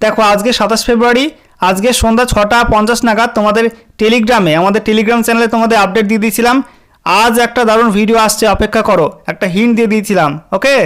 দেখো, আজকে সাতাশ ফেব্রুয়ারি, আজকে সন্ধ্যা ছটা পঞ্চাশ নাগাদ তোমাদের টেলিগ্রামে আমাদের টেলিগ্রাম চ্যানেলে তোমাদের আপডেট দিয়ে দিয়েছিলাম। আজ একটা দারুণ ভিডিও আসছে, অপেক্ষা করো, একটা হিন্ট দিয়ে দিয়েছিলাম ওকে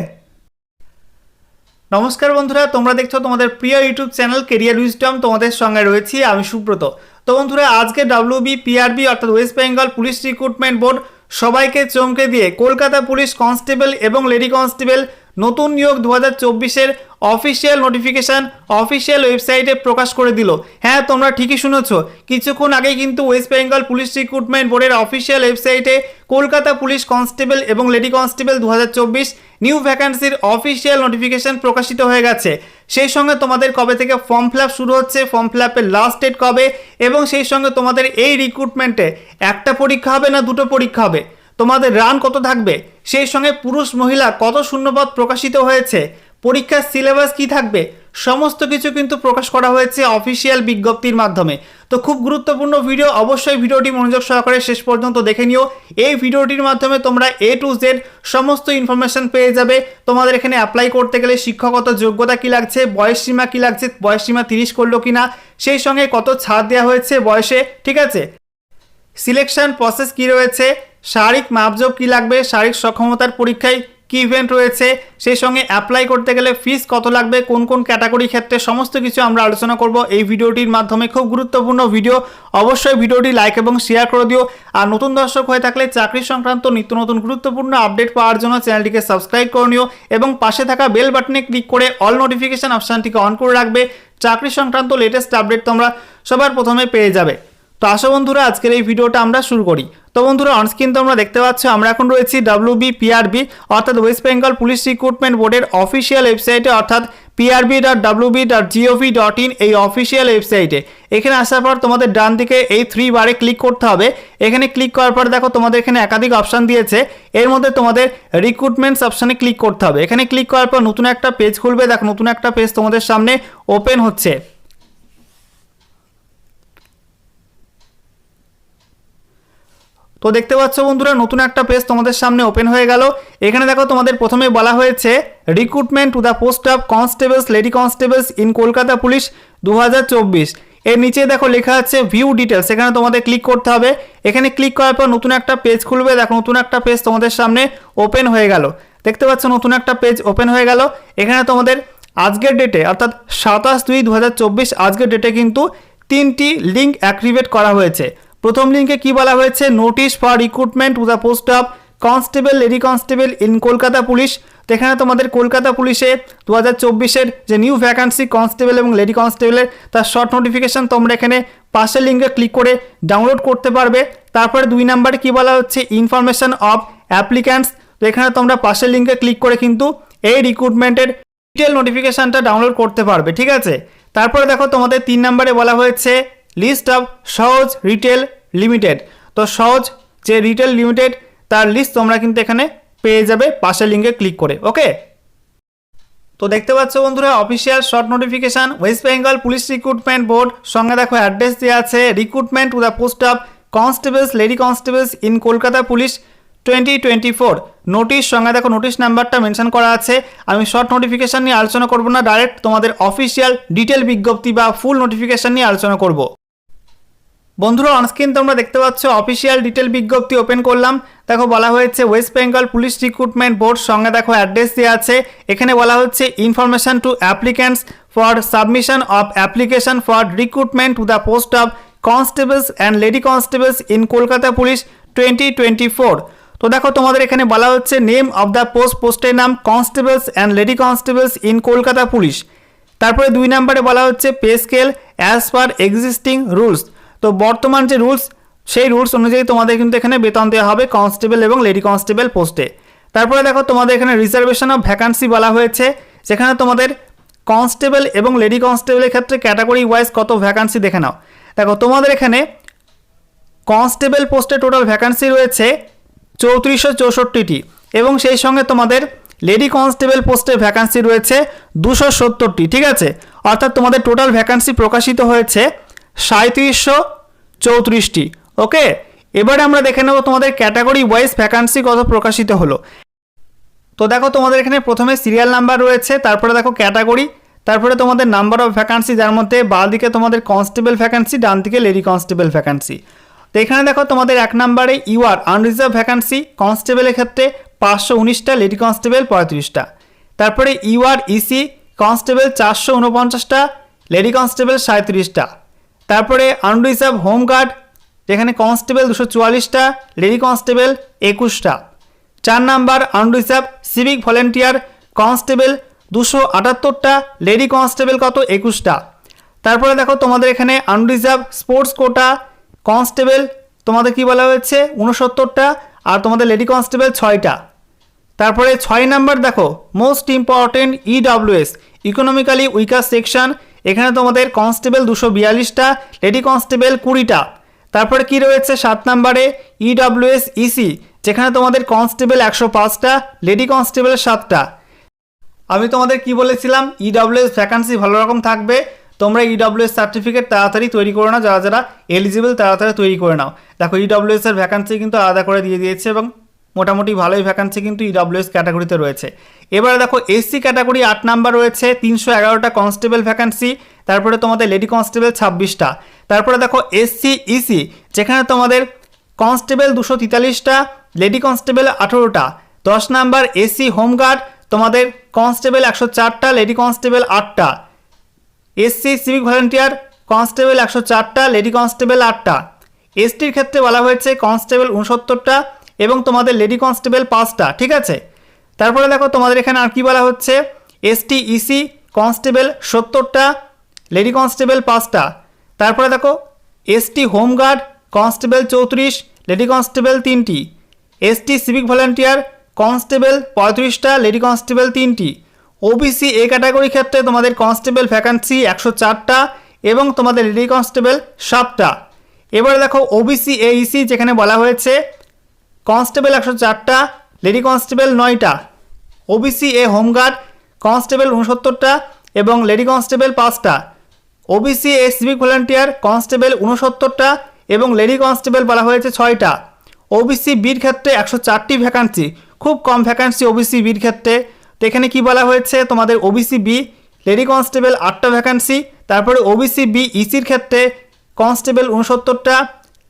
নমস্কার বন্ধুরা, তোমরা দেখছ তোমাদের প্রিয় ইউটিউব চ্যানেল কেরিয়ার উইজডম তোমাদের সঙ্গে রয়েছি আমি সুব্রত। তো বন্ধুরা, আজকে ডাব্লিউবি পিআরবি অর্থাৎ West Bengal police recruitment board সবাইকে চমকে দিয়ে কলকাতা পুলিশ কনস্টেবল এবং লেডি কনস্টেবল নতুন নিয়োগ দু হাজার চব্বিশের অফিসিয়াল নোটিফিকেশান অফিসিয়াল ওয়েবসাইটে প্রকাশ করে দিল। হ্যাঁ তোমরা ঠিকই শুনেছ। কিছুক্ষণ আগে কিন্তু ওয়েস্ট বেঙ্গল পুলিশ রিক্রুটমেন্ট বোর্ডের অফিসিয়াল ওয়েবসাইটে কলকাতা পুলিশ কনস্টেবল এবং লেডি কনস্টেবল দু হাজার চব্বিশ নিউ ভ্যাকান্সির অফিসিয়াল নোটিফিকেশান প্রকাশিত হয়ে গেছে। সেই সঙ্গে তোমাদের কবে থেকে ফর্ম ফিল শুরু হচ্ছে ফর্ম ফিল লাস্ট ডেট কবে, এবং সেই সঙ্গে তোমাদের এই রিক্রুটমেন্টে একটা পরীক্ষা হবে না দুটো পরীক্ষা হবে? তোমাদের রান কত থাকবে? সেই সঙ্গে পুরুষ মহিলা কত শূন্যপদ প্রকাশিত হয়েছে? পরীক্ষার সিলেবাস কি থাকবে? সমস্ত কিছু কিন্তু প্রকাশ করা হয়েছে অফিসিয়াল বিজ্ঞপ্তির মাধ্যমে। তো খুব গুরুত্বপূর্ণ ভিডিও, অবশ্যই ভিডিওটি মনোযোগ সহকারে শেষ পর্যন্ত দেখে নিও। এই ভিডিওটির মাধ্যমে তোমরা এ টু জেড সমস্ত ইনফরমেশন পেয়ে যাবে। তোমাদের এখানে অ্যাপ্লাই করতে গেলে শিক্ষকত যোগ্যতা কি লাগছে, বয়স সীমা কি লাগছে, বয়স সীমা তিরিশ করল কি না সেই সঙ্গে কত ছাড় দেওয়া হয়েছে বয়সে, ঠিক আছে? সিলেকশন প্রসেস কি রয়েছে? শারীরিক মাপজোক কি লাগবে? শারীরিক সক্ষমতার পরীক্ষায় কি ইভেন্ট রয়েছে? সেই সঙ্গে অ্যাপ্লাই করতে গেলে ফিস কত লাগবে? কোন কোন ক্যাটাগরি ক্ষেত্রে সমস্ত কিছু আমরা আলোচনা করব এই ভিডিওটির মাধ্যমে। খুব গুরুত্বপূর্ণ ভিডিও অবশ্যই ভিডিওটি লাইক এবং শেয়ার করে দিও। আর নতুন দর্শক হয়ে থাকলে চাকরি সংক্রান্ত নিত্য নতুন গুরুত্বপূর্ণ আপডেট পাওয়ার জন্য চ্যানেলটিকে সাবস্ক্রাইব করে নিও এবং পাশে থাকা বেল বাটনে ক্লিক করে অল নোটিফিকেশান অপশানটিকে অন করে রাখবে। চাকরি সংক্রান্ত লেটেস্ট আপডেট তোমরা সবার প্রথমে পেয়ে যাবে। তো আসো বন্ধুরা, আজকের এই ভিডিওটা আমরা শুরু করি। তো বন্ধুরা অনস্ক্রিন তোমরা দেখতে পাচ্ছ, আমরা এখন রয়েছি ডাব্লিউবি পিআরবি অর্থাৎ ওয়েস্ট বেঙ্গল পুলিশ রিক্রুটমেন্ট বোর্ডের অফিসিয়াল ওয়েবসাইটে অর্থাৎ PRB dot WB dot GOV dot in এই অফিসিয়াল ওয়েবসাইটে এখানে আসার পর তোমাদের ডান দিকে এই থ্রি বারে ক্লিক করতে হবে। এখানে ক্লিক করার পর দেখো, তোমাদের এখানে একাধিক অপশান দিয়েছে। এর মধ্যে তোমাদের রিক্রুটমেন্টস অপশানে ক্লিক করতে হবে। এখানে ক্লিক করার পর নতুন একটা পেজ খুলবে। দেখো, নতুন একটা পেজ তোমাদের সামনে ওপেন হচ্ছে। তো দেখতে পাচ্ছ বন্ধুরা, নতুন একটা পেজ তোমাদের সামনে ওপেন হয়ে গেল। এখানে দেখো তোমাদের প্রথমে বলা হয়েছে recruitment to the post of constables lady constables in Kolkata police দু হাজার চব্বিশ। এর নিচে দেখো লেখা আছে ভিউ ডিটেলস এখানে তোমাদের ক্লিক করতে হবে। এখানে ক্লিক করার পর নতুন একটা পেজ খুলবে। দেখো নতুন একটা পেজ তোমাদের সামনে ওপেন হয়ে গেল। দেখতে পাচ্ছ নতুন একটা পেজ ওপেন হয়ে গেল। এখানে তোমাদের আজকের ডেটে অর্থাৎ সাতাশ দুই দু আজকের ডেটে কিন্তু তিনটি লিঙ্ক অ্যাক্টিভেট করা হয়েছে। প্রথম লিঙ্কে কি বলা হয়েছে? Notice for recruitment to the post of constable lady constable in Kolkata police তো এখানে তোমাদের কলকাতা পুলিশে দু হাজার চব্বিশের যে নিউ ভ্যাকান্সি কনস্টেবল এবং লেডি কনস্টেবলের তার শর্ট নোটিফিকেশান তোমরা এখানে পাশের লিঙ্কে ক্লিক করে ডাউনলোড করতে পারবে। তারপরে দুই নাম্বারে কি বলা হচ্ছে? ইনফরমেশন অফ অ্যাপ্লিক্যান্টস তো এখানে তোমরা পাশের লিঙ্কে ক্লিক করে কিন্তু এই রিক্রুটমেন্টের ডিটেল নোটিফিকেশানটা ডাউনলোড করতে পারবে, ঠিক আছে? তারপরে দেখো তোমাদের তিন নাম্বারে বলা হয়েছে list of Sahaj retail limited. তো সহজ যে রিটেল লিমিটেড, তার লিস্ট তোমরা কিন্তু এখানে পেয়ে যাবে পাশের লিঙ্কে ক্লিক করে, ওকে? তো দেখতে পাচ্ছ বন্ধুরা, official short notification, West Bengal police recruitment board, সঙ্গে দেখো অ্যাড্রেস দেওয়া আছে, recruitment to the post of constables, lady constables in Kolkata police twenty twenty four notice, সঙ্গে দেখো নোটিশ নাম্বারটা মেনশন করা আছে। আমি শর্ট নোটিফিকেশান নিয়ে আলোচনা করব না, ডাইরেক্ট তোমাদের অফিসিয়াল ডিটেল বিজ্ঞপ্তি বা ফুল নোটিফিকেশান নিয়ে আলোচনা করব। বন্ধুরা অনস্ক্রিন তোমরা দেখতে পাচ্ছ অফিসিয়াল ডিটেল বিজ্ঞপ্তি ওপেন করলাম। দেখো, বলা হয়েছে West Bengal police recruitment board সঙ্গে দেখো অ্যাড্রেস দেওয়া আছে। এখানে বলা হচ্ছে information to applicants for submission of application for recruitment to the post of constables and lady constables in Kolkata police twenty twenty four তো দেখো, তোমাদের এখানে বলা হচ্ছে নেম অফ দ্য পোস্ট পোস্টের নাম constables and lady constables in Kolkata police তারপরে দুই নম্বরে বলা হচ্ছে pay scale as per existing rules তো বর্তমান যে রুলস, সেই রুলস অনুযায়ী তোমাদের কিন্তু এখানে বেতন দেওয়া হবে কনস্টেবল এবং লেডি কনস্টেবল পোস্টে তারপরে দেখো তোমাদের এখানে রিজার্ভেশন অফ ভ্যাকান্সি বলা হয়েছে, যেখানে তোমাদের কনস্টেবল এবং লেডি কনস্টেবলের ক্ষেত্রে ক্যাটাগরি ওয়াইজ কত ভ্যাকান্সি দেখে নাও। দেখো তোমাদের এখানে কনস্টেবল পোস্টে টোটাল ভ্যাকান্সি রয়েছে চৌত্রিশশো চৌষট্টিটি এবং সেই সঙ্গে তোমাদের লেডি কনস্টেবল পোস্টে ভ্যাকান্সি রয়েছে দুশো সত্তরটি, ঠিক আছে? অর্থাৎ তোমাদের টোটাল ভ্যাকান্সি প্রকাশিত হয়েছে সাঁত্রিশশো চৌত্রিশটি। ওকে? এবারে আমরা দেখে নেব তোমাদের ক্যাটাগরি ওয়াইজ ভ্যাকান্সি কত প্রকাশিত হলো। তো দেখো তোমাদের এখানে প্রথমে সিরিয়াল নাম্বার রয়েছে, তারপরে দেখো ক্যাটাগরি, তারপরে তোমাদের নাম্বার অফ ভ্যাকান্সি যার মধ্যে বাঁ দিকে তোমাদের কনস্টেবল ভ্যাকান্সি ডান দিকে লেডি কনস্টেবল ভ্যাকান্সি তো এখানে দেখো তোমাদের এক নম্বরে ইউআর আনরিজার্ভ ভ্যাকান্সি কনস্টেবলের ক্ষেত্রে পাঁচশো উনিশটা লেডি কনস্টেবল পঁয়ত্রিশটা। তারপরে ইউআর ইসি কনস্টেবল চারশো উনপঞ্চাশটা লেডি কনস্টেবল সাঁত্রিশটা তারপরে আনরিজার্ভ হোমগার্ড যেখানে কনস্টেবল দুশো চুয়াল্লিশটা, লেডি কনস্টেবল একুশটা। চার number unreserved civic volunteer, constable দুশো আটাত্তরটা, লেডি কনস্টেবল কত? একুশটা। তারপরে দেখো তোমাদের এখানে আনরিজার্ভ স্পোর্টস কোটা, কনস্টেবল তোমাদের কি বলা হয়েছে? উনসত্তরটা আর তোমাদের লেডি কনস্টেবল ছয়টা। তারপরে ছয় নাম্বার দেখো most important EWS economically weaker section এখানে তোমাদের কনস্টেবল দুশো বিয়াল্লিশটা, লেডি কনস্টেবল কুড়িটা। তারপরে কি রয়েছে? সাত নাম্বারে ইডব্লিউএস ইসি যেখানে তোমাদের কনস্টেবল একশো পাঁচটা, লেডি কনস্টেবল সাতটা। আমি তোমাদের কি বলেছিলাম? ইডব্লিউএস ভ্যাকান্সি ভালো রকম থাকবে। তোমরা ইডব্লিউএস সার্টিফিকেট তাড়াতাড়ি তৈরি করে নাও, যারা যারা এলিজিবল তাড়াতাড়ি তৈরি করে নাও। দেখো ইডব্লিউএস এর ভ্যাকান্সি কিন্তু আলাদা করে দিয়ে দিয়েছে এবং মোটামুটি ভালোই ভ্যাকান্সি কিন্তু ইডব্লিউএস ক্যাটাগরিতে রয়েছে। এবারে দেখো এসসি ক্যাটাগরি আট নাম্বার রয়েছে, তিনশো এগারোটা কনস্টেবল ভ্যাকান্সি তারপরে তোমাদের লেডি কনস্টেবল ছাব্বিশটা। তারপরে দেখো এসসি ইসি যেখানে তোমাদের কনস্টেবল দুশো তেতাল্লিশটা লেডি কনস্টেবল আঠেরোটা। দশ নাম্বার এসি হোমগার্ড তোমাদের কনস্টেবল একশো চারটা লেডি কনস্টেবল আটটা। এসসি সিভিক ভলেন্টিয়ার কনস্টেবল একশো চারটা লেডি কনস্টেবল আটটা। এসটির ক্ষেত্রে বলা হয়েছে কনস্টেবল উনসত্তরটা এবং তোমাদের লেডি কনস্টেবল পাঁচটা, ঠিক আছে? তারপরে দেখো তোমাদের এখানে আর কি বলা হচ্ছে? এসটি, ইসি, কনস্টেবল সত্তরটা, লেডি কনস্টেবল পাঁচটা। তারপরে দেখো, এসটি হোমগার্ড কনস্টেবল চৌত্রিশ, লেডি কনস্টেবল তিনটি। এসটি সিভিক ভলেন্টিয়ার, কনস্টেবল পঁয়ত্রিশটা, লেডি কনস্টেবল তিনটি। ওবিসি এ ক্যাটাগরি ক্ষেত্রে তোমাদের কনস্টেবল ভ্যাকান্সি একশো চারটা এবং তোমাদের লেডি কনস্টেবল সাতটা। এবারে দেখো, ওবিসি এ ইসি যেখানে বলা হয়েছে কনস্টেবল একশো চারটা, লেডি কনস্টেবল নয়টা OBC A home guard constable উনসত্তরটা এবং লেডি কনস্টেবল পাঁচটা। OBC A civic volunteer constable উনসত্তরটা এবং লেডি কনস্টেবল বলা হয়েছে ছয়টা। ওবিসি বির ক্ষেত্রে একশো চারটি ভ্যাকান্সি খুব কম ভ্যাকান্সি ওবিসি বির ক্ষেত্রে। তো এখানে কী বলা হয়েছে? তোমাদের ওবিসি বি লেডি কনস্টেবল আটটা ভ্যাকান্সি তারপরে ওবিসি বি ইসির ক্ষেত্রে কনস্টেবল উনসত্তরটা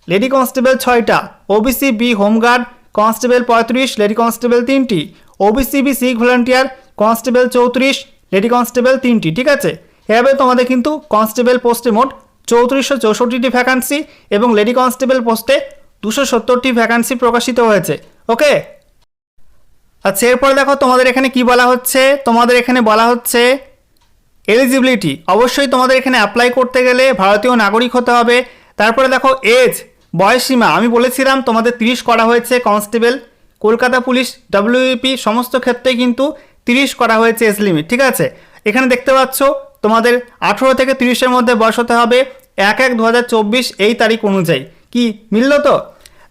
লেডি কনস্টেবল ছয়টা OBC B home guard constable পঁয়ত্রিশ, লেডি কনস্টেবল তিনটি OBC B civic volunteer constable চৌত্রিশ, লেডি কনস্টেবল তিনটি, ঠিক আছে? এভাবে তোমাদের কিন্তু কনস্টেবল পোস্টে মোট চৌত্রিশশো চৌষট্টিটি ভ্যাকান্সি এবং লেডি কনস্টেবল পোস্টে দুশো সত্তরটি ভ্যাকান্সি প্রকাশিত হয়েছে, ওকে? আচ্ছা এরপরে দেখো তোমাদের এখানে কি বলা হচ্ছে? তোমাদের এখানে বলা হচ্ছে এলিজিবিলিটি অবশ্যই তোমাদের এখানে অ্যাপ্লাই করতে গেলে ভারতীয় নাগরিক হতে হবে। তারপরে দেখো এজ বয়সীমা আমি বলেছিলাম তোমাদের তিরিশ করা হয়েছে কনস্টেবল। কলকাতা পুলিশ ডাব্লিউপি সমস্ত ক্ষেত্রে কিন্তু তিরিশ করা হয়েছে এজ লিমিট, ঠিক আছে? এখানে দেখতে পাচ্ছ, তোমাদের আঠেরো থেকে তিরিশের মধ্যে বয়স হতে হবে এক এক দু এই তারিখ অনুযায়ী। কি, মিললো তো?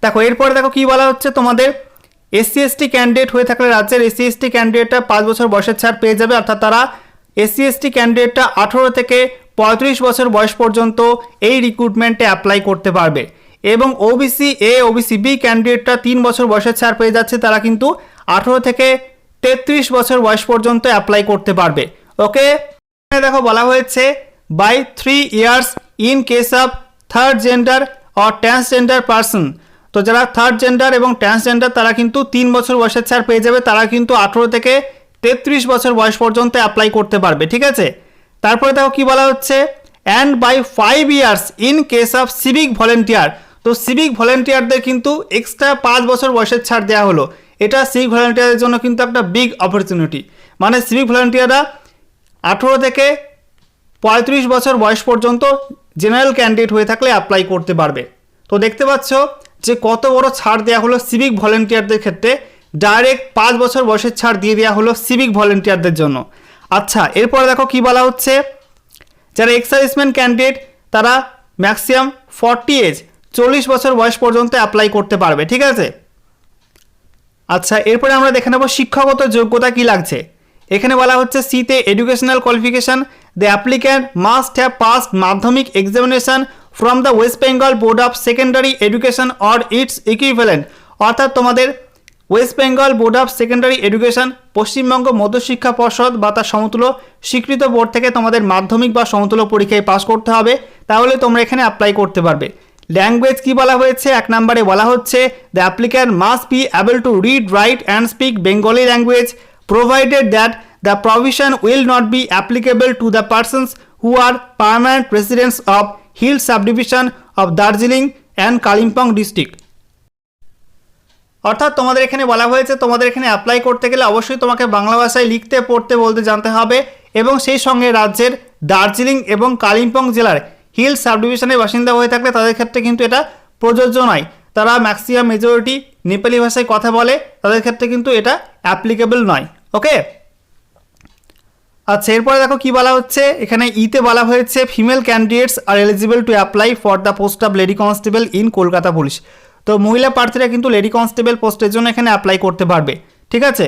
দেখো, এরপরে দেখো কি বলা হচ্ছে তোমাদের, এসসি এসটি ক্যান্ডিডেট হয়ে থাকলে রাজ্যের এসসি এসটি ক্যান্ডিডেটটা পাঁচ বছর বয়সের ছাড় পেয়ে যাবে, অর্থাৎ তারা এসসি এসটি ক্যান্ডিডেটটা আঠেরো থেকে পঁয়ত্রিশ বছর বয়স পর্যন্ত এই রিক্রুটমেন্টে অ্যাপ্লাই করতে পারবে। এবং ওবিসি এ ওবিসি বি ক্যান্ডিডেটটা তিন বছর বয়সের ছাড় পেয়ে যাচ্ছে, তারা কিন্তু আঠেরো থেকে তেত্রিশ বছর বয়স পর্যন্ত অ্যাপ্লাই করতে পারবে। ওকে দেখো বলা হয়েছে by three years in case of third gender or transgender person তো যারা থার্ড জেন্ডার এবং ট্রান্সজেন্ডার তারা কিন্তু তিন বছর বয়সের ছাড় পেয়ে যাবে, তারা কিন্তু আঠেরো থেকে তেত্রিশ বছর বয়স পর্যন্ত অ্যাপ্লাই করতে পারবে, ঠিক আছে? তারপরে দেখো কি বলা হচ্ছে and by five years in case of civic volunteer তো সিভিক ভলেন্টিয়ারদের কিন্তু এক্সট্রা পাঁচ বছর বয়সের ছাড় দেওয়া হলো। এটা সিভিক ভলেন্টিয়ারের জন্য কিন্তু একটা বিগ অপরচুনিটি মানে সিভিক ভলেন্টিয়াররা আঠেরো থেকে পঁয়ত্রিশ বছর বয়স পর্যন্ত জেনারেল ক্যান্ডিডেট হয়ে থাকলে অ্যাপ্লাই করতে পারবে। তো দেখতে পাচ্ছ যে কত বড় ছাড় দেওয়া হলো সিভিক ভলেন্টিয়ারদের ক্ষেত্রে। ডাইরেক্ট পাঁচ বছর বয়সের ছাড় দিয়ে দেওয়া হলো সিভিক ভলেন্টিয়ারদের জন্য। আচ্ছা এরপরে দেখো কি বলা হচ্ছে? যারা এক্সাইজমেন্ট ক্যান্ডিডেট তারা ম্যাক্সিমাম ফর্টি এজ চল্লিশ বছর বয়স পর্যন্ত অ্যাপ্লাই করতে পারবে, ঠিক আছে? আচ্ছা এরপরে আমরা দেখে নেব শিক্ষাগত যোগ্যতা কি লাগছে। এখানে বলা হচ্ছে সিতে educational qualification the applicant must have pass Madhyamik examination from the West Bengal board of secondary education or its equivalent অর্থাৎ তোমাদের West Bengal board of secondary education Paschimbanga Madhyashiksha Parshad বা তার সমতুল্য স্বীকৃত বোর্ড থেকে তোমাদের মাধ্যমিক বা সমতুল্য পরীক্ষায় পাস করতে হবে। তাহলে তোমরা এখানে অ্যাপ্লাই করতে পারবে। ল্যাঙ্গুয়েজ কি বলা হয়েছে? এক নম্বরে বলা হচ্ছে the applicant must be able to read write and speak Bengali language provided that the provision will not be applicable to the persons who are permanent residents of hill subdivision of Darjeeling and Kalimpong district অর্থাৎ তোমাদের এখানে বলা হয়েছে, তোমাদের এখানে apply করতে গেলে অবশ্যই তোমাকে বাংলা ভাষায় লিখতে, পড়তে, বলতে জানতে হবে এবং সেই সঙ্গে রাজ্যের দার্জিলিং এবং কালিম্পং জেলার হিল সাবডিভিশনের বাসিন্দা হয়ে থাকলে তাদের ক্ষেত্রে কিন্তু এটা প্রযোজ্য নয়। তারা ম্যাক্সিমাম মেজরিটি নেপালি ভাষায় কথা বলে, তাদের ক্ষেত্রে কিন্তু এটা অ্যাপ্লিকেবল নয়। ওকে আচ্ছা এরপরে দেখো কি বলা হচ্ছে? এখানে ইতে বলা হয়েছে female candidates are eligible to apply for the post of lady constable in Kolkata police তো মহিলা প্রার্থীরা কিন্তু লেডি কনস্টেবল পোস্টের জন্য এখানে অ্যাপ্লাই করতে পারবে। ঠিক আছে?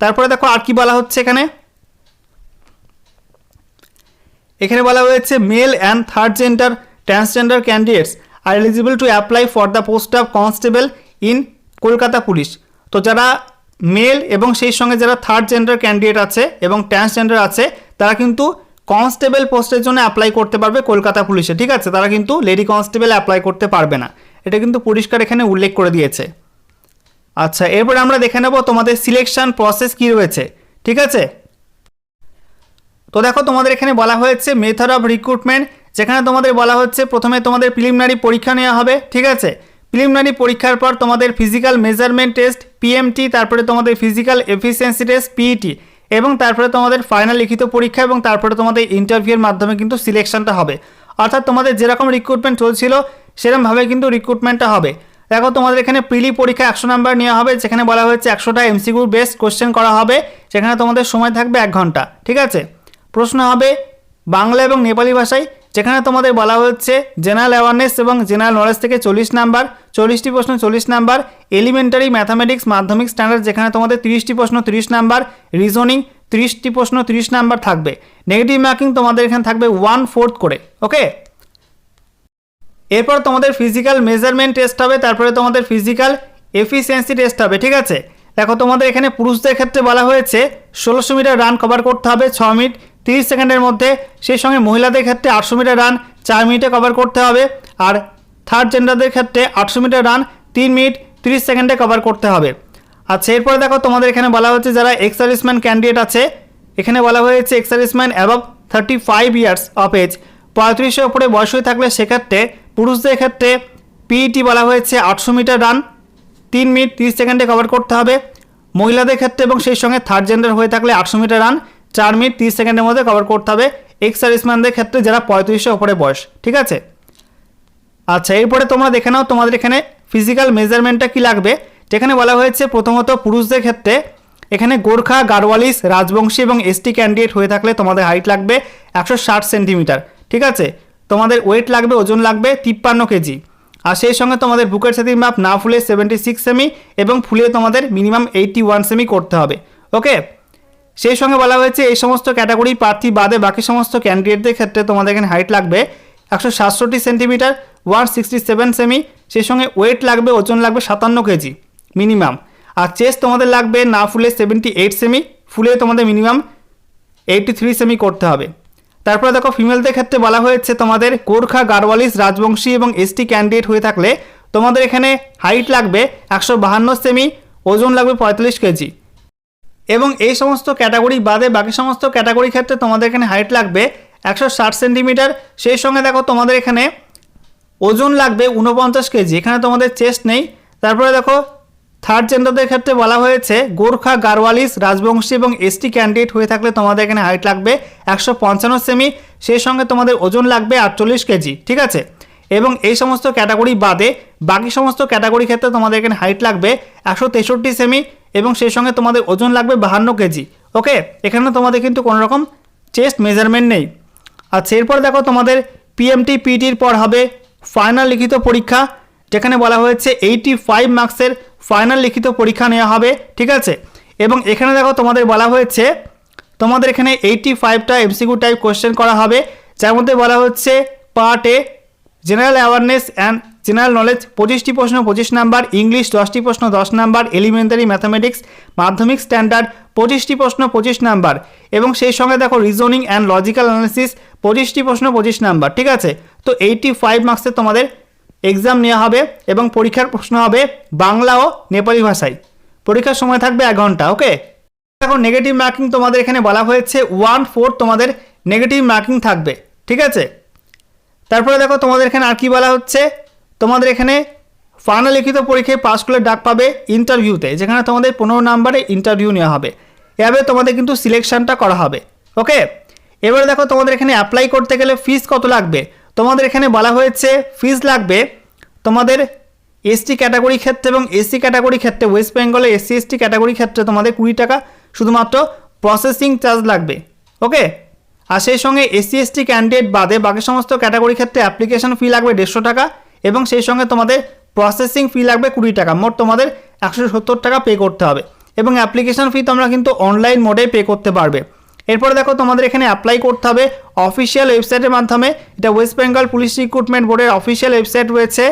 তারপরে দেখো আর কি বলা হচ্ছে এখানে? এখানে বলা হয়েছে male and third gender transgender candidates are eligible to apply for the post of constable in Kolkata police তো যারা মেল এবং সেই সঙ্গে যারা থার্ড জেন্ডার ক্যান্ডিডেট আছে এবং ট্রান্সজেন্ডার আছে, তারা কিন্তু কনস্টেবল পোস্টের জন্য অ্যাপ্লাই করতে পারবে কলকাতা পুলিশে ঠিক আছে? তারা কিন্তু লেডি কনস্টেবল অ্যাপ্লাই করতে পারবে না। এটা কিন্তু পরিষ্কার এখানে উল্লেখ করে দিয়েছে। আচ্ছা এরপরে আমরা দেখে নেব তোমাদের সিলেকশন প্রসেস কী রয়েছে, ঠিক আছে? তো দেখো, তোমাদের এখানে বলা হয়েছে মেথড অফ রিক্রুটমেন্ট যেখানে তোমাদের বলা হচ্ছে প্রথমে তোমাদের প্রিলিমিনারি পরীক্ষা নেওয়া হবে, ঠিক আছে? প্রিলিমিনারি পরীক্ষার পর তোমাদের ফিজিক্যাল মেজারমেন্ট টেস্ট পিএমটি তারপরে তোমাদের ফিজিক্যাল এফিসিয়েন্সি টেস্ট পিইটি এবং তারপরে তোমাদের ফাইনাল লিখিত পরীক্ষা এবং তারপরে তোমাদের ইন্টারভিউয়ের মাধ্যমে কিন্তু সিলেকশনটা হবে। অর্থাৎ তোমাদের যেরকম রিক্রুটমেন্ট চলছিল সেরকমভাবে কিন্তু রিক্রুটমেন্টটা হবে। দেখো, তোমাদের এখানে প্রিলি পরীক্ষা একশো নাম্বার নেওয়া হবে, যেখানে বলা হয়েছে একশোটা এমসিকিউ বেস্ট কোশ্চেন করা হবে সেখানে তোমাদের সময় থাকবে এক ঘণ্টা, ঠিক আছে? প্রশ্ন হবে বাংলা এবং নেপালি ভাষায়, যেখানে তোমাদের বলা হচ্ছে জেনারেল অ্যাওয়ারনেস এবং জেনারেল নলেজ থেকে চল্লিশ নাম্বার, চল্লিশটি প্রশ্ন চল্লিশ number elementary mathematics Madhyamik standard যেখানে তোমাদের তিরিশটি প্রশ্ন তিরিশ নাম্বার রিজনিং তিরিশটি প্রশ্ন তিরিশ নাম্বার থাকবে। নেগেটিভ মার্কিং তোমাদের এখানে থাকবে ওয়ান ফোর্থ করে ওকে এরপর তোমাদের ফিজিক্যাল মেজারমেন্ট টেস্ট হবে, তারপরে তোমাদের ফিজিক্যাল এফিসিয়েন্সি টেস্ট হবে, ঠিক আছে? দেখো তোমাদের এখানে পুরুষদের ক্ষেত্রে বলা হয়েছে, ষোলোশো মিটার রান কভার করতে হবে, ছ মিনিট তিরিশ সেকেন্ডের মধ্যে সেই সঙ্গে মহিলাদের ক্ষেত্রে আটশো মিটার রান চার মিনিটে কভার করতে হবে আর থার্ড জেন্ডারদের ক্ষেত্রে আটশো মিটার রান তিন মিনিট তিরিশ সেকেন্ডে কভার করতে হবে। আচ্ছা এরপরে দেখো তোমাদের এখানে বলা হচ্ছে যারা এক্স সার্ভিসম্যান ক্যান্ডিডেট আছে, এখানে বলা হয়েছে ex serviceman above thirty five years of age পঁয়ত্রিশের ওপরে বয়স হয়ে থাকলে সেক্ষেত্রে পুরুষদের ক্ষেত্রে পিইটি বলা হয়েছে আটশো মিটার রান, তিন মিনিট তিরিশ সেকেন্ডে কভার করতে হবে। মহিলাদের ক্ষেত্রে এবং সেই সঙ্গে থার্ড জেন্ডার হয়ে থাকলে আটশো মিটার রান চার মিনিট তিরিশ সেকেন্ডের মধ্যে কভার করতে হবে। এক্স সার্ভিসম্যানদের ক্ষেত্রে যারা পঁয়ত্রিশের ওপরে বয়স, ঠিক আছে? আচ্ছা এরপরে তোমরা দেখে নাও তোমাদের এখানে ফিজিক্যাল মেজারমেন্টটা কি লাগবে। যেখানে বলা হয়েছে প্রথমত পুরুষদের ক্ষেত্রে এখানে গোর্খা গারওয়ালিস রাজবংশী এবং এসটি ক্যান্ডিডেট হয়ে থাকলে তোমাদের হাইট লাগবে একশো ষাট সেন্টিমিটার, ঠিক আছে? তোমাদের ওয়েট লাগবে, ওজন লাগবে তিপ্পান্ন কেজি। আর সেই সঙ্গে তোমাদের বুকের ছাতির মাপ না ফুলে সেভেন্টি সিক্স সেমি এবং ফুলে তোমাদের মিনিমাম এইটটি ওয়ান সেমি করতে হবে ওকে সেই সঙ্গে বলা হয়েছে, এই সমস্ত ক্যাটাগরি প্রার্থী বাদে বাকি সমস্ত ক্যান্ডিডেটদের ক্ষেত্রে তোমাদের এখানে হাইট লাগবে একশো সাতষট্টি centimetre, one sixty seven semi, সেই সঙ্গে ওয়েট লাগবে, ওজন লাগবে সাতান্ন কেজি মিনিমাম। আর চেস্ট তোমাদের লাগবে না ফুলে সেভেন্টি এইট সেমি, ফুলে তোমাদের মিনিমাম এইটটি থ্রি সেমি করতে হবে। তারপরে দেখো, ফিমেলদের ক্ষেত্রে বলা হয়েছে, তোমাদের গোর্খা গারওয়ালিস, রাজবংশী এবং এসটি ক্যান্ডিডেট হয়ে থাকলে তোমাদের এখানে হাইট লাগবে একশো বাহান্ন সেমি, ওজন লাগবে পঁয়তাল্লিশ কেজি। এবং এই সমস্ত ক্যাটাগরি বাদে বাকি সমস্ত ক্যাটাগরি ক্ষেত্রে তোমাদের এখানে হাইট লাগবে একশো ষাট সেন্টিমিটার। সেই সঙ্গে দেখো তোমাদের এখানে ওজন লাগবে উনপঞ্চাশ কেজি। এখানে তোমাদের চেস্ট নেই। তারপরে দেখো থার্ড জেন্ডারদের ক্ষেত্রে বলা হয়েছে গোর্খা, গারওয়ালিস, রাজবংশী এবং এসটি ক্যান্ডিডেট হয়ে থাকলে তোমাদের এখানে হাইট লাগবে একশো পঞ্চান্ন সেমি সেই সঙ্গে তোমাদের ওজন লাগবে আটচল্লিশ কেজি, ঠিক আছে? এবং এই সমস্ত ক্যাটাগরি বাদে বাকি সমস্ত ক্যাটাগরি ক্ষেত্রে তোমাদের এখানে হাইট লাগবে একশো তেষট্টি সেমি এবং সেই সঙ্গে তোমাদের ওজন লাগবে বাহান্ন কেজি। ওকে? এখানে তোমাদের কিন্তু কোনো রকম চেস্ট মেজারমেন্ট নেই। আচ্ছা এরপর দেখো তোমাদের পিএমটি পিটির পর হবে ফাইনাল লিখিত পরীক্ষা, যেখানে বলা হয়েছে এইটি ফাইভ মার্কসের ফাইনাল লিখিত পরীক্ষা নেওয়া হবে, ঠিক আছে? এবং এখানে দেখো তোমাদের বলা হয়েছে, তোমাদের এখানে এইটি ফাইভটা এমসিকিউ টাইপ কোশ্চেন করা হবে, যার মধ্যে বলা হচ্ছে part A general awareness and general knowledge পঁচিশটি প্রশ্ন, পঁচিশ নাম্বার ইংলিশ দশটি প্রশ্ন, দশ number elementary mathematics Madhyamik standard পঁচিশটি প্রশ্ন, পঁচিশ নাম্বার। এবং সেই সঙ্গে দেখো রিজনিং অ্যান্ড লজিক্যাল অ্যানালিসিস পঁচিশটি প্রশ্ন, পঁচিশ নাম্বার, ঠিক আছে? তো এইটি ফাইভ মার্কসের তোমাদের এক্সাম নেওয়া হবে এবং পরীক্ষার প্রশ্ন হবে বাংলা ও নেপালি ভাষায়। পরীক্ষার সময় থাকবে এক ঘণ্টা ওকে দেখো নেগেটিভ মার্কিং তোমাদের এখানে বলা হয়েছে ওয়ান ফোর তোমাদের নেগেটিভ মার্কিং থাকবে, ঠিক আছে? তারপরে দেখো তোমাদের এখানে আর কি বলা হচ্ছে? তোমাদের এখানে লিখিত পরীক্ষায় পাস করলে ডাক পাবে ইন্টারভিউতে যেখানে তোমাদের পনেরো নাম্বারে ইন্টারভিউ নেওয়া হবে। এভাবে তোমাদের কিন্তু সিলেকশনটা করা হবে ওকে এবারে দেখো তোমাদের এখানে অ্যাপ্লাই করতে গেলে ফিস কত লাগবে? তোমাদের এখানে বলা হয়েছে ফিস লাগবে তোমাদের এসটি ক্যাটাগরি ক্ষেত্রে এবং এসসি ক্যাটাগরি ক্ষেত্রে ওয়েস্ট বেঙ্গলে এসসি এসটি ক্যাটাগরি ক্ষেত্রে তোমাদের কুড়ি টাকা শুধুমাত্র প্রসেসিং চার্জ লাগবে ওকে আর সেই সঙ্গে এসসি, এসটি, ক্যান্ডিডেট বাদে বাকি সমস্ত ক্যাটাগরি ক্ষেত্রে অ্যাপ্লিকেশন ফি লাগবে দেড়শো টাকা এবং সেই সঙ্গে তোমাদের প্রসেসিং ফি লাগবে কুড়ি টাকা। মোট তোমাদের একশো সত্তর টাকা পে করতে হবে এবং অ্যাপ্লিকেশন ফি তোমরা কিন্তু অনলাইন মোডে পে করতে পারবে। এরপরে দেখো তোমাদের এখানে অ্যাপ্লাই করতে হবে অফিসিয়াল ওয়েবসাইটের মাধ্যমে। এটা ওয়েস্ট বেঙ্গল পুলিশ রিক্রুটমেন্ট বোর্ডের অফিসিয়াল ওয়েবসাইট রয়েছে।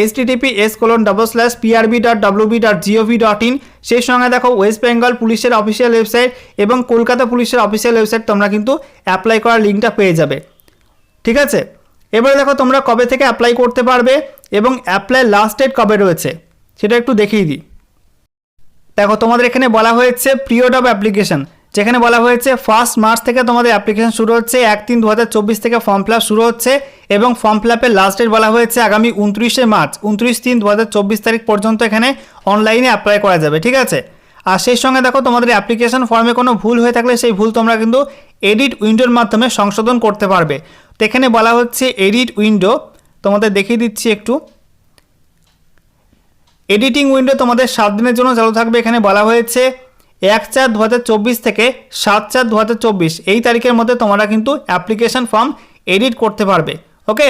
H TTP S colon double slash PRB dot WB dot GOV dot in সেই সঙ্গে দেখো ওয়েস্ট বেঙ্গল পুলিশের অফিসিয়াল ওয়েবসাইট এবং কলকাতা পুলিশের অফিসিয়াল ওয়েবসাইট তোমরা কিন্তু অ্যাপ্লাই করার লিঙ্কটা পেয়ে যাবে। ঠিক আছে? এবারে দেখো তোমরা কবে থেকে অ্যাপ্লাই করতে পারবে এবং অ্যাপ্লাই লাস্ট ডেট কবে রয়েছে, সেটা একটু দেখিয়ে দিই। দেখো তোমাদের এখানে বলা হয়েছে পিরিয়ড অফ অ্যাপ্লিকেশন যেখানে বলা হয়েছে ফার্স্ট মার্চ থেকে তোমাদের অ্যাপ্লিকেশন শুরু হচ্ছে, এক তিন দু থেকে ফর্ম ফিল শুরু হচ্ছে এবং ফর্ম ফিল আপের লাস্ট ডেট বলা হয়েছে আগামী উনত্রিশে মার্চ উনত্রিশ তিন দু তারিখ পর্যন্ত এখানে অনলাইনে অ্যাপ্লাই করা যাবে, ঠিক আছে? আর সেই সঙ্গে দেখো, তোমাদের অ্যাপ্লিকেশন ফর্মে কোনো ভুল হয়ে থাকলে সেই ভুল তোমরা কিন্তু এডিট উইন্ডোর মাধ্যমে সংশোধন করতে পারবে। তো এখানে বলা হচ্ছে এডিট উইন্ডো তোমাদের দেখিয়ে দিচ্ছি একটু। এডিটিং উইন্ডো তোমাদের সাত দিনের জন্য চালু থাকবে। এখানে বলা হয়েছে এক চার দু থেকে সাত চার দু এই তারিখের মধ্যে তোমরা কিন্তু অ্যাপ্লিকেশন ফর্ম এডিট করতে পারবে। ওকে